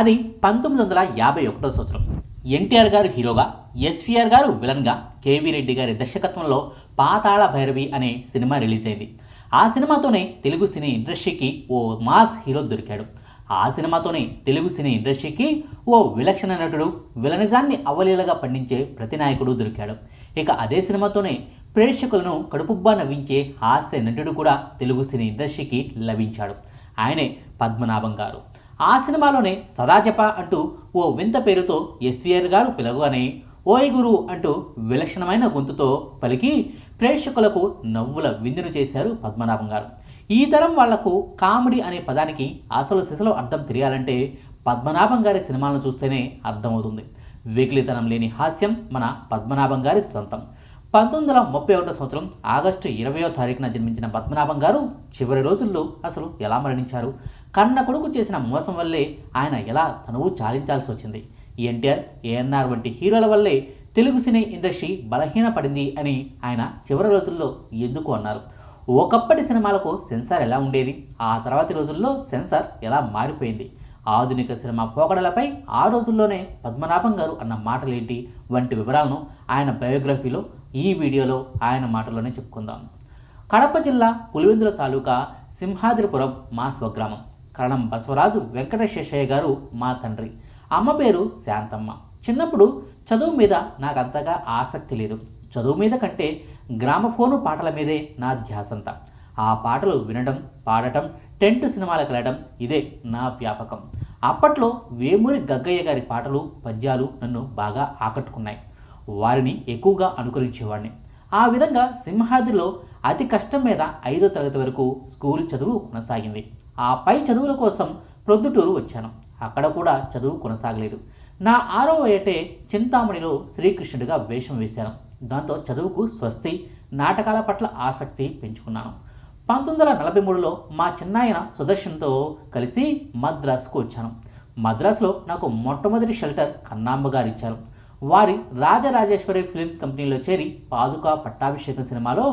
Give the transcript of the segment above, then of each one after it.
అది పంతొమ్మిది వందల యాభై ఒకటో సంవత్సరం. ఎన్టీఆర్ గారు హీరోగా ఎస్వీఆర్ గారు విలన్గా కేవీ రెడ్డి గారి దర్శకత్వంలో పాతాళ భైరవి అనే సినిమా రిలీజ్ అయింది. ఆ సినిమాతోనే తెలుగు సినీ ఇండస్ట్రీకి ఓ మాస్ హీరో దొరికాడు. ఆ సినిమాతోనే తెలుగు సినీ ఇండస్ట్రీకి ఓ విలక్షణ నటుడు విలనిజాన్ని అవలీలగా పండించే ప్రతినాయకుడు దొరికాడు. ఇక అదే సినిమాతోనే ప్రేక్షకులను కడుపుబ్బా నవ్వించే హాస్య నటుడు కూడా తెలుగు సినీ ఇండస్ట్రీకి లభించాడు. ఆయనే పద్మనాభం గారు. ఆ సినిమాలోనే సదాజప అంటూ ఓ వింత పేరుతో ఎస్వీఆర్ గారు పిలవగానే ఓయ్ గురు అంటూ విలక్షణమైన గొంతుతో పలికి ప్రేక్షకులకు నవ్వుల విందును చేశారు పద్మనాభం గారు. ఈ తరం వాళ్ళకు కామెడీ అనే పదానికి అసలు సిసలు అర్థం తెలియాలంటే పద్మనాభం గారి సినిమాలను చూస్తేనే అర్థమవుతుంది. వెకిలితనం లేని హాస్యం మన పద్మనాభం గారి సొంతం. పంతొమ్మిది వందల ముప్పై ఒకటో సంవత్సరం ఆగస్టు ఇరవయో తారీఖున జన్మించిన పద్మనాభం గారు చివరి రోజుల్లో అసలు ఎలా మరణించారు? కన్న కొడుకు చేసిన మోసం వల్లే ఆయన ఎలా తనువు చాలించాల్సి వచ్చింది? ఎన్టీఆర్ ఏఎన్ఆర్ వంటి హీరోల వల్లే తెలుగు సినీ ఇండస్ట్రీ బలహీనపడింది అని ఆయన చివరి రోజుల్లో ఎందుకు అన్నారు? ఒకప్పటి సినిమాలకు సెన్సార్ ఎలా ఉండేది? ఆ తర్వాతి రోజుల్లో సెన్సార్ ఎలా మారిపోయింది? ఆధునిక సినిమా పోకడలపై ఆ రోజుల్లోనే పద్మనాభం గారు అన్న మాటలేంటి? వంటి వివరాలను ఆయన బయోగ్రఫీలో ఈ వీడియోలో ఆయన మాటల్లోనే చెప్పుకుందాం. కడప జిల్లా పులివెందుల తాలూకా సింహాద్రిపురం మా స్వగ్రామం. కరణం బసవరాజు వెంకటశేషయ్య గారు మా తండ్రి. అమ్మ పేరు శాంతమ్మ. చిన్నప్పుడు చదువు మీద నాకు అంతగా ఆసక్తి లేదు. చదువు మీద కంటే గ్రామఫోను పాటల మీదే నా ధ్యాసంతా. ఆ పాటలు వినడం పాడటం టెంట్ సినిమాలకు వెళ్ళడం ఇదే నా వ్యాపకం. అప్పట్లో వేమూరి గగ్గయ్య గారి పాటలు పద్యాలు నన్ను బాగా ఆకట్టుకున్నాయి. వారిని ఎక్కువగా అనుకరించేవాడిని. ఆ విధంగా సింహాద్రిలో అతి కష్టం మీద ఐదో తరగతి వరకు స్కూల్ చదువు కొనసాగింది. ఆ పై చదువుల కోసం ప్రొద్దుటూరు వచ్చాను. అక్కడ కూడా చదువు కొనసాగలేదు. నా ఆరవ ఏటే చింతామణిలో శ్రీకృష్ణుడిగా వేషం వేశాను. దాంతో చదువుకు స్వస్తి నాటకాల పట్ల ఆసక్తి పెంచుకున్నాను. పంతొమ్మిది వందల నలభై మూడులో మా చిన్నాయన సుదర్శన్తో కలిసి మద్రాసుకు వచ్చాను. మద్రాసులో నాకు మొట్టమొదటి షెల్టర్ కన్నాంబ గారు ఇచ్చారు వారి రాజరాజేశ్వరి ఫిలిం కంపెనీలో చేరి పాదుక పట్టాభిషేకం సినిమాలో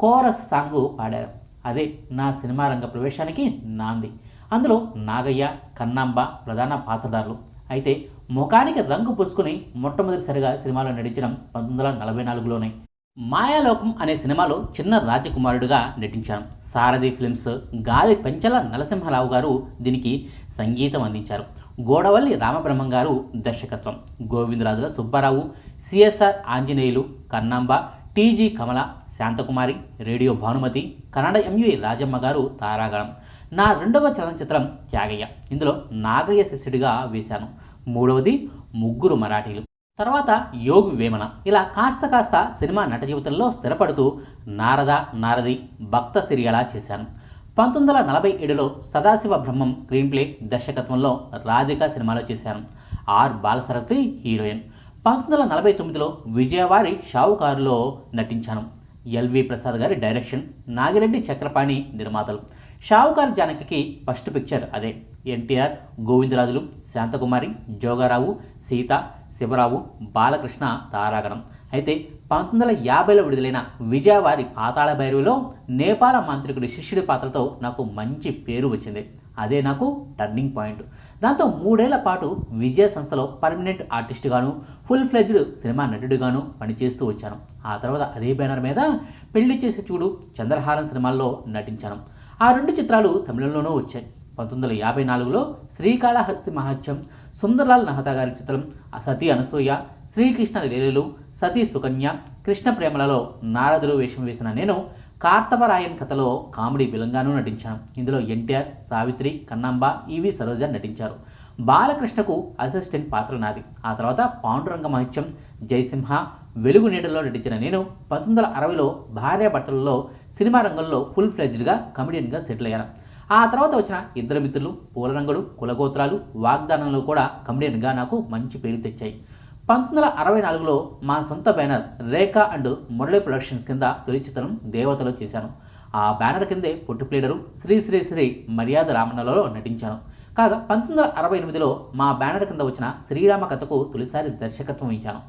కోరస్ సాంగ్ పాడారు. అదే నా సినిమా రంగ ప్రవేశానికి నాంది. అందులో నాగయ్య కన్నాంబ ప్రధాన పాత్రధారులు. అయితే ముఖానికి రంగు పూసుకుని మొట్టమొదటిసారిగా సినిమాలో నటించడం పంతొమ్మిది వందల నలభై నాలుగులోనే. మాయాలోకం అనే సినిమాలో చిన్న రాజకుమారుడిగా నటించాను సారథి ఫిల్మ్స్ గాలి పెంచల నరసింహరావు గారు దీనికి సంగీతం అందించారు. గోడవల్లి రామబ్రహ్మం గారు దర్శకత్వం. గోవిందరాజుల సుబ్బారావు సిఎస్ఆర్ ఆంజనేయులు కన్నాంబ టీజీ కమల శాంతకుమారి రేడియో భానుమతి కన్నడ ఎంయు రాజమ్మ గారు తారాగణం. నా రెండవ చలనచిత్రం త్యాగయ్య. ఇందులో నాగయ్య శిష్యుడిగా వేశాను. మూడవది ముగ్గురు మరాఠీలు. తర్వాత యోగి వేమన. ఇలా కాస్త కాస్త సినిమా నట జీవితంలో స్థిరపడుతూ నారద నారది భక్త సిరియలా చేశాను. పంతొమ్మిది వందల నలభై ఏడులో సదాశివ బ్రహ్మం స్క్రీన్ ప్లే దర్శకత్వంలో రాధిక సినిమాలో చేశాను ఆర్ బాలసరస్వతి హీరోయిన్. పంతొమ్మిది వందల నలభై తొమ్మిదిలో విజయవారి షావుకారులో నటించాను ఎల్వి ప్రసాద్ గారి డైరెక్షన్ నాగిరెడ్డి చక్రపాణి నిర్మాతలు. షావుకార్ జానకి ఫస్ట్ పిక్చర్ అదే. ఎన్టీఆర్ గోవిందరాజులు శాంతకుమారి జోగారావు సీత శివరావు బాలకృష్ణ తారాగణం. అయితే పంతొమ్మిది వందల యాభైలో విడుదలైన విజయవారి పాతాళ భైరవిలో నేపాల మాంత్రికుడి శిష్యుడి పాత్రతో నాకు మంచి పేరు వచ్చింది. అదే నాకు టర్నింగ్ పాయింట్. దాంతో మూడేళ్ళ పాటు విజయ సంస్థలో పర్మనెంట్ ఆర్టిస్ట్గాను ఫుల్ ఫ్లెజ్డ్ సినిమా నటుడిగాను పనిచేస్తూ వచ్చాను. ఆ తర్వాత అదే బ్యానర్ మీద పెళ్ళి చేసి చూడు చంద్రహారం సినిమాల్లో నటించాను. ఆ రెండు చిత్రాలు తమిళంలోనూ వచ్చాయి. పంతొమ్మిది వందల యాభై నాలుగులో శ్రీకాళహస్తి మహత్యం సుందర్లాల్ నహతా గారి చిత్రం సతీ అనసూయ శ్రీకృష్ణ లీలలు సతీ సుకన్య కృష్ణ ప్రేమలలో నారదుడు వేషం వేసిన నేను కార్తవరాయన్ కథలో కామెడీ విలంగానూ నటించాను. ఇందులో ఎన్టీఆర్ సావిత్రి కన్నాంబ ఈవి సరోజ నటించారు. బాలకృష్ణకు అసిస్టెంట్ పాత్ర నాది. ఆ తర్వాత పాండురంగ మహత్యం జయసింహ వెలుగు నీడలో నటించిన నేను పంతొమ్మిది వందల అరవైలో భార్యాభర్తలలో సినిమా రంగంలో ఫుల్ ఫ్లెడ్జ్డ్గా కమెడియన్గా సెటిల్ అయ్యాను. ఆ తర్వాత వచ్చిన ఇద్దరు మిత్రులు పూలరంగుడు కులగోత్రాలు వాగ్దానంలో కూడా కమెడియన్గా నాకు మంచి పేరు తెచ్చాయి. పంతొమ్మిది వందల అరవై నాలుగులో మా సొంత banner Rekha and Murali productions కింద తొలి చిత్రం దేవతలో చేశాను. ఆ బ్యానర్ కిందే పొట్టి ప్లేడరు శ్రీ శ్రీ శ్రీ మర్యాద రామన్నలలో నటించాను. కాగా పంతొమ్మిది వందల అరవై ఎనిమిదిలో మా బ్యానర్ కింద వచ్చిన శ్రీరామ కథకు తొలిసారి దర్శకత్వం వహించాను.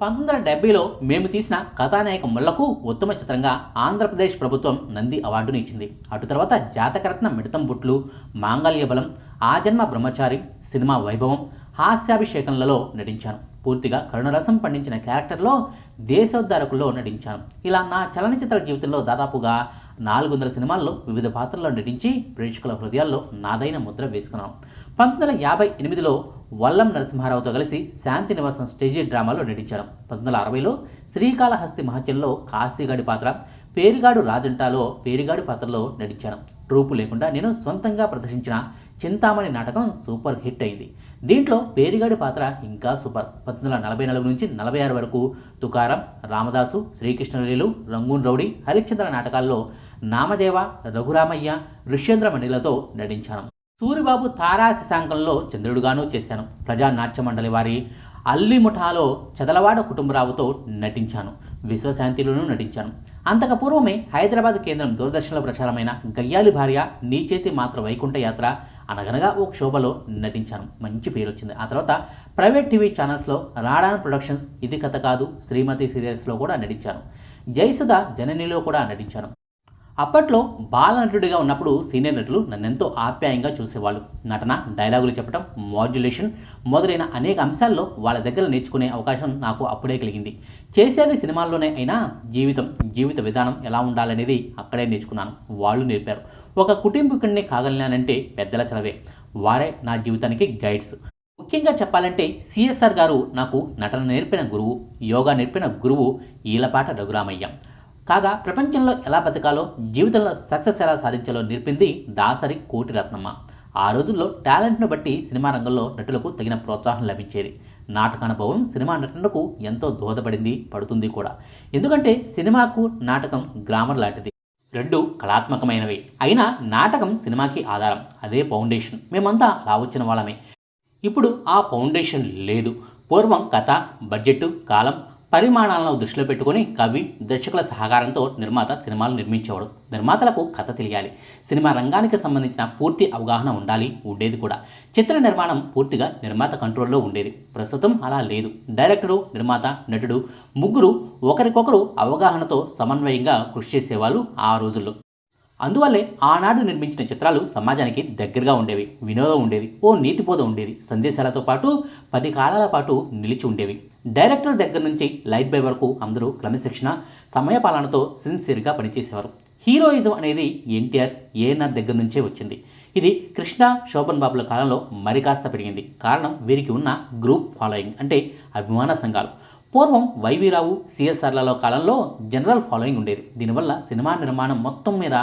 పంతొమ్మిది వందల డెబ్బైలో మేము తీసిన కథానాయక ముళ్ళకు ఉత్తమ చిత్రంగా ఆంధ్రప్రదేశ్ ప్రభుత్వం నంది అవార్డును ఇచ్చింది. అటు తర్వాత జాతకరత్న మిడతం బుట్లు మాంగళ్య బలం ఆజన్మ బ్రహ్మచారి సినిమా వైభవం హాస్యాభిషేకంలలో నటించాను. పూర్తిగా కరుణరసం పండించిన క్యారెక్టర్లో దేశోద్ధారకుల్లో నటించాను. ఇలా నా చలనచిత్ర జీవితంలో దాదాపుగా నాలుగు వందల సినిమాల్లో వివిధ పాత్రల్లో నటించి ప్రేక్షకుల హృదయాల్లో నాదైన ముద్ర వేసుకున్నాను. పంతొమ్మిది వందల యాభై ఎనిమిదిలో వల్లం నరసింహారావుతో కలిసి శాంతి నివాసం స్టేజీ డ్రామాలో నటించాను. పంతొమ్మిది వందల అరవైలో శ్రీకాళహస్తి మహచల్లో కాశీగాడి పాత్ర పేరిగాడు రాజంటాలో పేరిగాడి పాత్రలో నటించాను ట్రూపు లేకుండా నేను సొంతంగా ప్రదర్శించిన చింతామణి నాటకం సూపర్ హిట్ అయింది. దీంట్లో పేరిగాడి పాత్ర ఇంకా సూపర్. పంతొమ్మిది వందల నలభై నాలుగు నుంచి నలభై ఆరు వరకు తుకారం రామదాసు శ్రీకృష్ణలీలు రంగూన్ రౌడీ హరిశ్చంద్ర నాటకాల్లో నామదేవ రఘురామయ్య ఋష్యేంద్రమణిలతో నటించాను. సూరిబాబు తారా శశాంకంలో చంద్రుడుగాను చేశాను. ప్రజానాట్య మండలి వారి అల్లిముఠాలో చదలవాడ కుటుంబరావుతో నటించాను. విశ్వశాంతిలోనూ నటించాను. అంతకు పూర్వమే హైదరాబాద్ కేంద్రం దూరదర్శన్లో ప్రచారమైన గయ్యాలి భార్య నీ చేతి మాత్ర వైకుంఠ యాత్ర అనగనగా ఓ క్షోభలో నటించాను. మంచి పేరు వచ్చింది ఆ తర్వాత ప్రైవేట్ టీవీ ఛానల్స్లో రాడాన్ ప్రొడక్షన్స్ ఇది కథ కాదు శ్రీమతి సీరియల్స్లో కూడా నటించాను. జయసుధ జననిలో కూడా నటించాను. అప్పట్లో బాల నటుడిగా ఉన్నప్పుడు సీనియర్ నటులు నన్నెంతో ఆప్యాయంగా చూసేవాళ్ళు. నటన డైలాగులు చెప్పడం మాడ్యులేషన్ మొదలైన అనేక అంశాల్లో వాళ్ళ దగ్గర నేర్చుకునే అవకాశం నాకు అప్పుడే కలిగింది. చేసేది సినిమాల్లోనే అయినా జీవితం జీవిత విధానం ఎలా ఉండాలనేది అక్కడే నేర్చుకున్నాను. వాళ్ళు నేర్పారు. ఒక కుటుంబీకుడిని కాగలినానంటే పెద్దల చలవే వారే నా జీవితానికి గైడ్స్. ముఖ్యంగా చెప్పాలంటే సిఎస్ఆర్ గారు నాకు నటన నేర్పిన గురువు యోగా నేర్పిన గురువు ఈలపాట రఘురామయ్య. కాగా ప్రపంచంలో ఎలా బతకాలో జీవితంలో సక్సెస్ ఎలా సాధించాలో నేర్పింది దాసరి కోటి రత్నమ్మ ఆ రోజుల్లో టాలెంట్ను బట్టి సినిమా రంగంలో నటులకు తగిన ప్రోత్సాహం లభించేది. నాటకానుభవం సినిమా నటనకు ఎంతో దోహదపడింది పడుతుంది కూడా. ఎందుకంటే సినిమాకు నాటకం గ్రామర్ లాంటిది. రెండు కళాత్మకమైనవి. అయినా నాటకం సినిమాకి ఆధారం. అదే ఫౌండేషన్. మేమంతా అలా వచ్చిన వాళ్ళమే. ఇప్పుడు ఆ ఫౌండేషన్ లేదు. పూర్వం కథ బడ్జెట్ కాలం పరిమాణాలను దృష్టిలో పెట్టుకొని కవి దర్శకుల సహకారంతో నిర్మాత సినిమాలు నిర్మించేవాడు. నిర్మాతలకు కథ తెలియాలి. సినిమా రంగానికి సంబంధించిన పూర్తి అవగాహన ఉండాలి ఉండేది కూడా. చిత్ర నిర్మాణం పూర్తిగా నిర్మాత కంట్రోల్లో ఉండేది. ప్రస్తుతం అలా లేదు. డైరెక్టరు నిర్మాత నటుడు ముగ్గురు ఒకరికొకరు అవగాహనతో సమన్వయంగా కృషి చేసేవాళ్ళు ఆ రోజుల్లో. అందువల్లే ఆనాడు నిర్మించిన చిత్రాలు సమాజానికి దగ్గరగా ఉండేవి వినోదం ఉండేది ఓ నీతిబోధ ఉండేది సందేశాలతో పాటు పది కాలాల పాటు నిలిచి ఉండేవి. డైరెక్టర్ దగ్గర నుంచి లైట్ బై వరకు అందరూ క్రమశిక్షణ సమయపాలనతో సిన్సియర్గా పనిచేసేవారు. హీరోయిజం అనేది ఎన్టీఆర్ ఏఎన్ఆర్ దగ్గర నుంచే వచ్చింది. ఇది కృష్ణ శోభన్ బాబుల కాలంలో మరి కాస్త పెరిగింది. కారణం వీరికి ఉన్న గ్రూప్ ఫాలోయింగ్ అంటే అభిమాన సంఘాలు. పూర్వం వైవీరావు సిఎస్ఆర్లలో కాలంలో జనరల్ ఫాలోయింగ్ ఉండేది. దీనివల్ల సినిమా నిర్మాణం మొత్తం మీద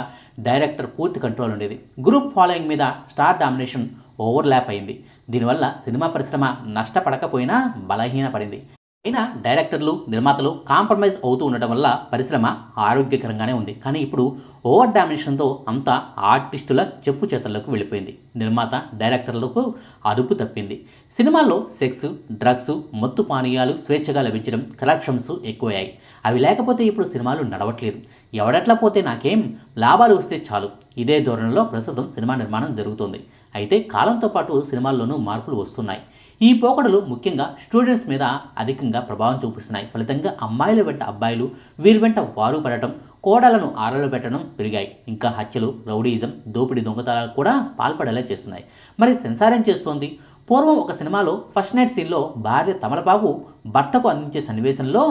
డైరెక్టర్ పూర్తి కంట్రోల్ ఉండేది. గ్రూప్ ఫాలోయింగ్ మీద స్టార్ డామినేషన్ ఓవర్లాప్ అయింది. దీనివల్ల సినిమా పరిశ్రమ నష్టపడకపోయినా బలహీనపడింది. అయినా డైరెక్టర్లు నిర్మాతలు కాంప్రమైజ్ అవుతూ ఉండటం వల్ల పరిశ్రమ ఆరోగ్యకరంగానే ఉంది. కానీ ఇప్పుడు ఓవర్ డామినేషన్తో అంతా ఆర్టిస్టుల చెప్పు చేతల్లోకి వెళ్ళిపోయింది. నిర్మాత డైరెక్టర్లకు అదుపు తప్పింది. సినిమాల్లో సెక్స్ డ్రగ్స్ మత్తు పానీయాలు స్వేచ్ఛగా లభించడం కరప్షన్స్ ఎక్కువయ్యాయి. అవి లేకపోతే ఇప్పుడు సినిమాలు నడవట్లేదు. ఎవడట్లా పోతే నాకేం లాభాలు వస్తే చాలు. ఇదే ధోరణిలో ప్రస్తుతం సినిమా నిర్మాణం జరుగుతుంది. అయితే కాలంతో పాటు సినిమాల్లోనూ మార్పులు వస్తున్నాయి. ఈ పోకడలు ముఖ్యంగా స్టూడెంట్స్ మీద అధికంగా ప్రభావం చూపిస్తున్నాయి. ఫలితంగా అమ్మాయిల వెంట అబ్బాయిలు వీరి వెంట వారు పడటం కోడలను ఆరలు పెట్టడం పెరిగాయి. ఇంకా హత్యలు రౌడీయిజం దోపిడీ దొంగతనాలు కూడా పాల్పడేలా చేస్తున్నాయి. మరి సెన్సార్ ఏం చేస్తోంది. పూర్వం ఒక సినిమాలో ఫస్ట్ నైట్ సీన్లో భార్య తమలపాకు భర్తకు అందించే సన్నివేశంలో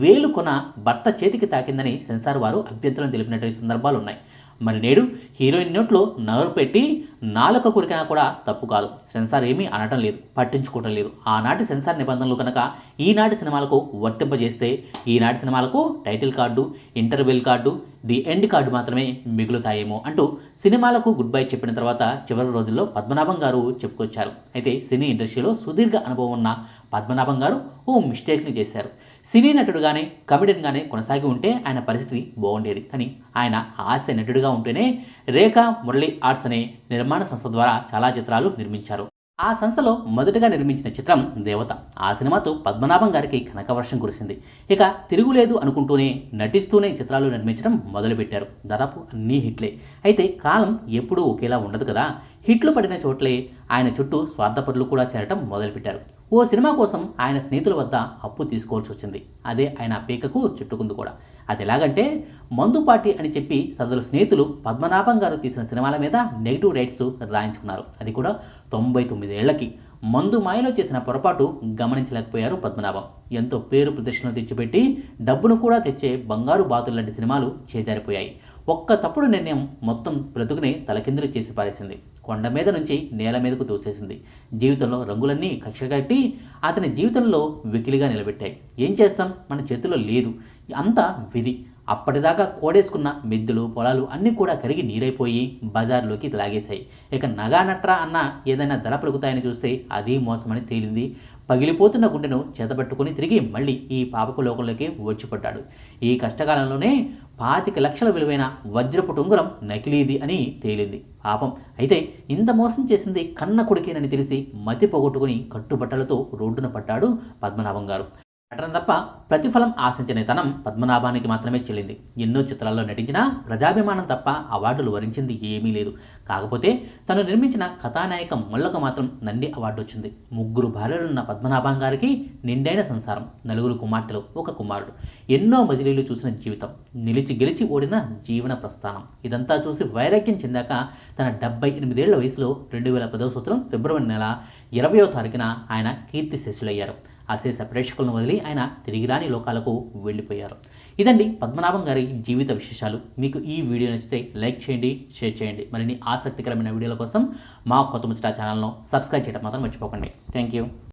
వేలు కొన భర్త చేతికి తాకిందని సెన్సార్ వారు అభ్యంతరం తెలిపినటువంటి సందర్భాలు ఉన్నాయి మరి నేడు హీరోయిన్ నోట్లో నగలు పెట్టి నాలుక కొరికినా కూడా తప్పు కాదు. సెన్సార్ ఏమీ అనటం లేదు పట్టించుకోవటం లేదు. ఆనాటి సెన్సార్ నిబంధనలు కనుక ఈనాటి సినిమాలకు వర్తింపజేస్తే ఈనాటి సినిమాలకు title card interval card the end card మాత్రమే మిగులుతాయేమో అంటూ సినిమాలకు గుడ్ బై చెప్పిన తర్వాత చివరి రోజుల్లో పద్మనాభం గారు చెప్పుకొచ్చారు. అయితే సినీ ఇండస్ట్రీలో సుదీర్ఘ అనుభవం ఉన్న పద్మనాభం గారు ఓ మిస్టేక్ని చేశారు. సినీ నటుడుగానే కమెడియన్గానే కొనసాగి ఉంటే ఆయన పరిస్థితి బాగుండేది. కానీ ఆయన హాస్య నటుడిగా ఉంటేనే రేఖ మురళి ఆర్ట్స్ అనే నిర్మాణ సంస్థ ద్వారా చాలా చిత్రాలు నిర్మించారు. ఆ సంస్థలో మొదటగా నిర్మించిన చిత్రం దేవత. ఆ సినిమాతో పద్మనాభం గారికి కనకవర్షం కురిసింది. ఇక తిరుగులేదు అనుకుంటూనే నటిస్తూనే చిత్రాలు నిర్మించడం మొదలుపెట్టారు. దాదాపు అన్నీ హిట్లే. అయితే కాలం ఎప్పుడూ ఒకేలా ఉండదు కదా. హిట్లు పడిన చోట్లే ఆయన చుట్టూ స్వార్థపరులు కూడా చేరటం మొదలుపెట్టారు. ఓ సినిమా కోసం ఆయన స్నేహితుల వద్ద అప్పు తీసుకోవాల్సి వచ్చింది. అదే ఆయన పీకకు చుట్టుకుంది కూడా. అది ఎలాగంటే మందు పార్టీ అని చెప్పి సదరు స్నేహితులు పద్మనాభం గారు తీసిన సినిమాల మీద నెగిటివ్ రైట్స్ రాయించుకున్నారు. అది కూడా తొంభై తొమ్మిది ఏళ్ళకి. మందు మాయలో చేసిన పొరపాటు గమనించలేకపోయారు పద్మనాభం. ఎంతో పేరు ప్రదర్శనలు తెచ్చిపెట్టి డబ్బును కూడా తెచ్చే బంగారు బాతులు లాంటి సినిమాలు చేజారిపోయాయి. ఒక్క తప్పుడు నిర్ణయం మొత్తం బ్రతుకుని తలకిందులు చేసి పారేసింది. కొండ మీద నుంచి నేల మీదకు తోసేసింది. జీవితంలో రంగులన్నీ కక్షగట్టి అతని జీవితంలో వెకిలిగా నిలబెట్టాయి. ఏం చేస్తాం? మన చేతిలో లేదు. అంతా విధి. అప్పటిదాకా కోడేసుకున్న మిద్దెలు పొలాలు అన్నీ కూడా కరిగి నీరైపోయి బజార్లోకి లాగేశాయి. ఇక నగానట్రా అన్న ఏదైనా ధర పెరుగుతాయని చూస్తే అది మోసమని తేలింది. పగిలిపోతున్న గుండెను చేతబట్టుకుని తిరిగి మళ్ళీ ఈ పాపపు లోకంలోకి వచ్చిపడ్డాడు. ఈ కష్టకాలంలోనే పాతిక లక్షల విలువైన వజ్రపుటుంగురం నకిలీది అని తేలింది. పాపం. అయితే ఇంత మోసం చేసింది కన్న కొడుకేనని తెలిసి మతి పోగొట్టుకుని కట్టుబట్టలతో రోడ్డున పడ్డాడు పద్మనాభం గారు. నటన తప్ప ప్రతిఫలం ఆశించని తనం పద్మనాభానికి మాత్రమే చెల్లింది. ఎన్నో చిత్రాల్లో నటించినా ప్రజాభిమానం తప్ప అవార్డులు వరించింది ఏమీ లేదు. కాకపోతే తను నిర్మించిన కథానాయకం ముళ్ళకు మాత్రం నంది అవార్డు వచ్చింది. ముగ్గురు భార్యలున్న పద్మనాభం గారికి నిండైన సంసారం. నలుగురు కుమార్తెలు ఒక కుమారుడు. ఎన్నో మజిలీలు చూసిన జీవితం. నిలిచి గెలిచి ఓడిన జీవన ప్రస్థానం. ఇదంతా చూసి వైరాగ్యం చెందాక తన డెబ్బై ఎనిమిదేళ్ళ వయసులో రెండు వేల పదవ సంవత్సరం ఫిబ్రవరి నెల ఇరవయో తారీఖున ఆయన కీర్తి శిష్యులయ్యారు అశేష ప్రేక్షకులను వదిలి ఆయన తిరిగి రాని లోకాలకు వెళ్ళిపోయారు. ఇదండి పద్మనాభం గారి జీవిత విశేషాలు. మీకు ఈ వీడియో నచ్చితే లైక్ చేయండి షేర్ చేయండి. మరిన్ని ఆసక్తికరమైన వీడియోల కోసం మా కొత్త ముచ్చట ఛానల్ను సబ్స్క్రైబ్ చేయడం మాత్రం మర్చిపోకండి. Thank you.